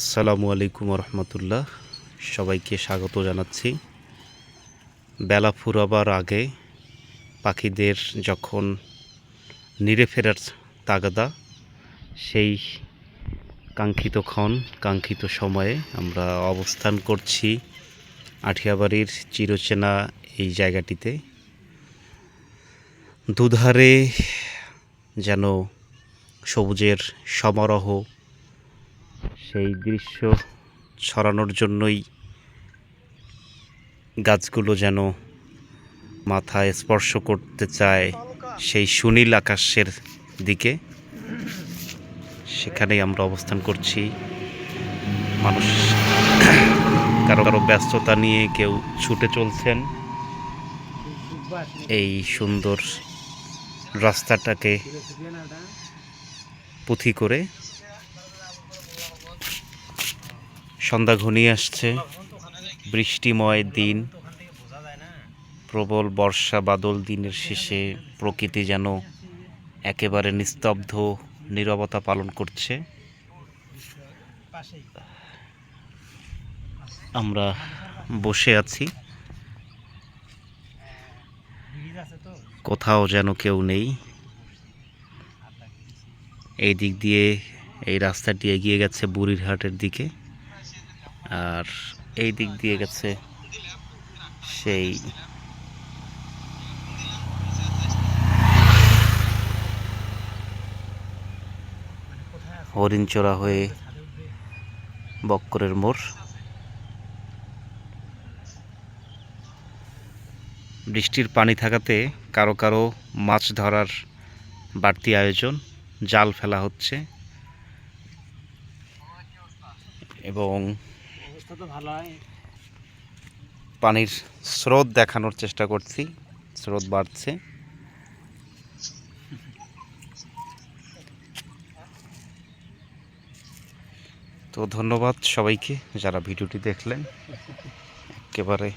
আসসালামু আলাইকুম রহমতুল্লাহ সবাইকে স্বাগত জানাচ্ছি। বেলা ফুরাবার আগে পাখিদের যখন নিরে ফেরার তাগাদা, সেই কাঙ্ক্ষিত ক্ষণ, কাঙ্ক্ষিত সময়ে আমরা অবস্থান করছি আঠিয়াবাড়ির চিরচেনা এই জায়গাটিতে। দুধারে যেন সবুজের সমারোহ সেই দৃশ্য ছড়ানোর জন্যই গাছগুলো যেন মাথায় স্পর্শ করতে চায় সেই সুনীল আকাশের দিকে। সেখানেই আমরা অবস্থান করছি। মানুষ কারও কারও ব্যস্ততা নিয়ে কেউ ছুটে চলছেন। এই সুন্দর রাস্তাটাকে পুঁথি করে সন্ধ্যা ঘনিয়ে আসছে। বৃষ্টিময় দিন, প্রবল বর্ষা বাদল দিনের শেষে প্রকৃতি যেন একেবারে নিস্তব্ধ নীরবতা পালন করছে। আমরা বসে আছি। কোথাও যেন কেউ নেই। এই দিক দিয়ে এই রাস্তাটি এগিয়ে গেছে বুড়িরহাটের দিকে। আর এই দিক দিয়ে গেছে সেই হরিণ হরিণচোরা হয়ে বক্করের মোড়। বৃষ্টির পানি থাকাতে কারও কারও মাছ ধরার বাড়তি আয়োজন, জাল ফেলা হচ্ছে এবং পানির স্রোত দেখানোর চেষ্টা করছি স্রোত বাড়ছে। তো ধন্যবাদ সবাইকে যারা ভিডিওটি দেখলেন। একেবারে